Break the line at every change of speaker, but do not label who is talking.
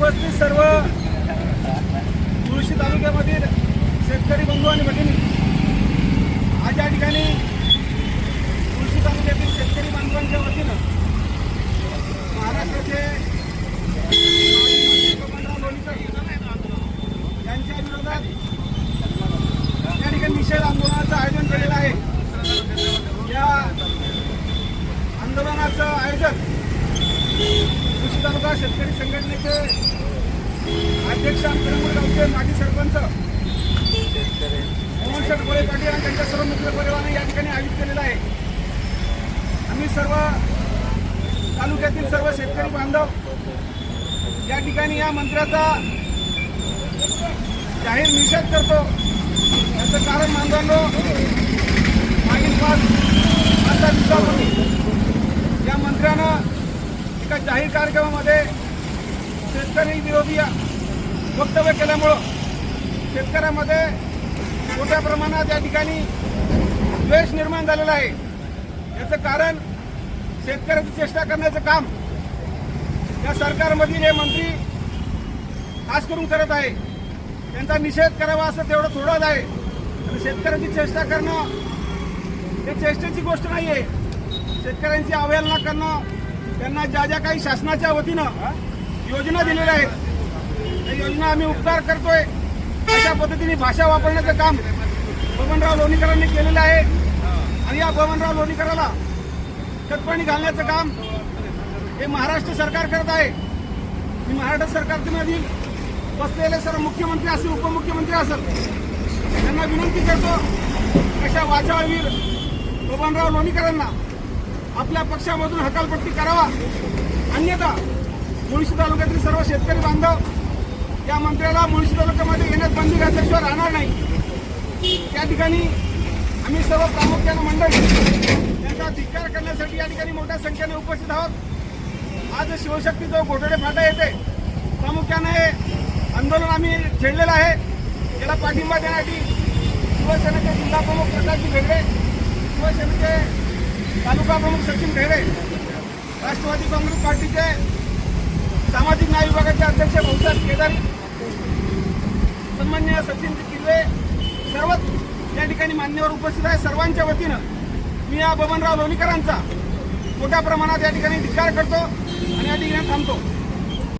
उपस्थित सर्व तुळशी तालुक्यामधील शेतकरी बंधू आणि भगिनी. आज या ठिकाणी तुळशी तालुक्यातील शेतकरी बांधवांच्या वतीनं महाराष्ट्राचे यांच्या विरोधात या ठिकाणी निषेध आंदोलनाचं आयोजन केलेलं आहे. या आंदोलनाचं आयोजन कृषी तालुका शेतकरी संघटनेचे अध्यक्ष अंतरंगूर गावचे माजी सरपंच मोहनशेठ गोळे पाटील आणि त्यांच्या सर्व मित्र परिवाराने या ठिकाणी आयोजित केलेलं आहे. आम्ही सर्व तालुक्यातील सर्व शेतकरी बांधव या ठिकाणी या मंत्र्याचा जाहीर निषेध करतो. याचं कारण बांधवांनो एका जाहीर कार्यक्रमामध्ये शेतकरी विरोधी वक्तव्य केल्यामुळं शेतकऱ्यामध्ये मोठ्या प्रमाणात या ठिकाणी द्वेष निर्माण झालेला आहे. याचं कारण शेतकऱ्याची चेष्टा करण्याचं काम या सरकारमधील हे मंत्री खास करून करत आहे. त्यांचा निषेध करावा असं तेवढं थोडंच आहे. आणि शेतकऱ्याची चेष्टा करणं हे चेष्टेची गोष्ट नाही आहे शेतकऱ्यांची अवहेलना करणं त्यांना ज्या ज्या काही शासनाच्या वतीनं योजना दिलेल्या आहेत त्या योजना आम्ही उपकार करतोय. अशा पद्धतीने भाषा वापरण्याचं काम बबनराव लोणीकरांनी केलेलं आहे. आणि या बबनराव लोणीकराला खतपाणी घालण्याचं काम हे महाराष्ट्र सरकार करत आहे. मी महाराष्ट्र सरकारमधील बसलेले सर्व मुख्यमंत्री असेल उपमुख्यमंत्री असेल त्यांना विनंती करतो अशा वाचाळवीर बबनराव लोणीकरांना आपल्या पक्षामधून हकालपट्टी करावा. अन्यथा मुळशी तालुक्यातील सर्व शेतकरी बांधव या मंत्र्याला मुळशी तालुक्यामध्ये येण्यात बंदी घातल्याशिवाय राहणार नाही. त्या ठिकाणी आम्ही सर्व प्रामुख्यानं मंडळ त्यांचा धिक्कार करण्यासाठी या ठिकाणी मोठ्या संख्येने उपस्थित आहोत. आज शिवशक्ती जो घोटडे फाटा येते प्रामुख्याने हे आंदोलन आम्ही छेडलेलं आहे. याला पाठिंबा देण्यासाठी शिवसेनेचे जिल्हा प्रमुख प्रकाशजी भेगडे शिवसेनेचे तालुका प्रमुख सचिन ढेरे राष्ट्रवादी काँग्रेस पार्टीचे सामाजिक न्याय विभागाचे अध्यक्ष भाऊसाहेब केदारी सन्मान्य सचिन किल्ले सर्वच या ठिकाणी मान्यवर उपस्थित आहे सर्वांच्या वतीनं मी या बबनराव लोणीकरांचा मोठ्या प्रमाणात या ठिकाणी धिक्कार करतो आणि या ठिकाणी थांबतो.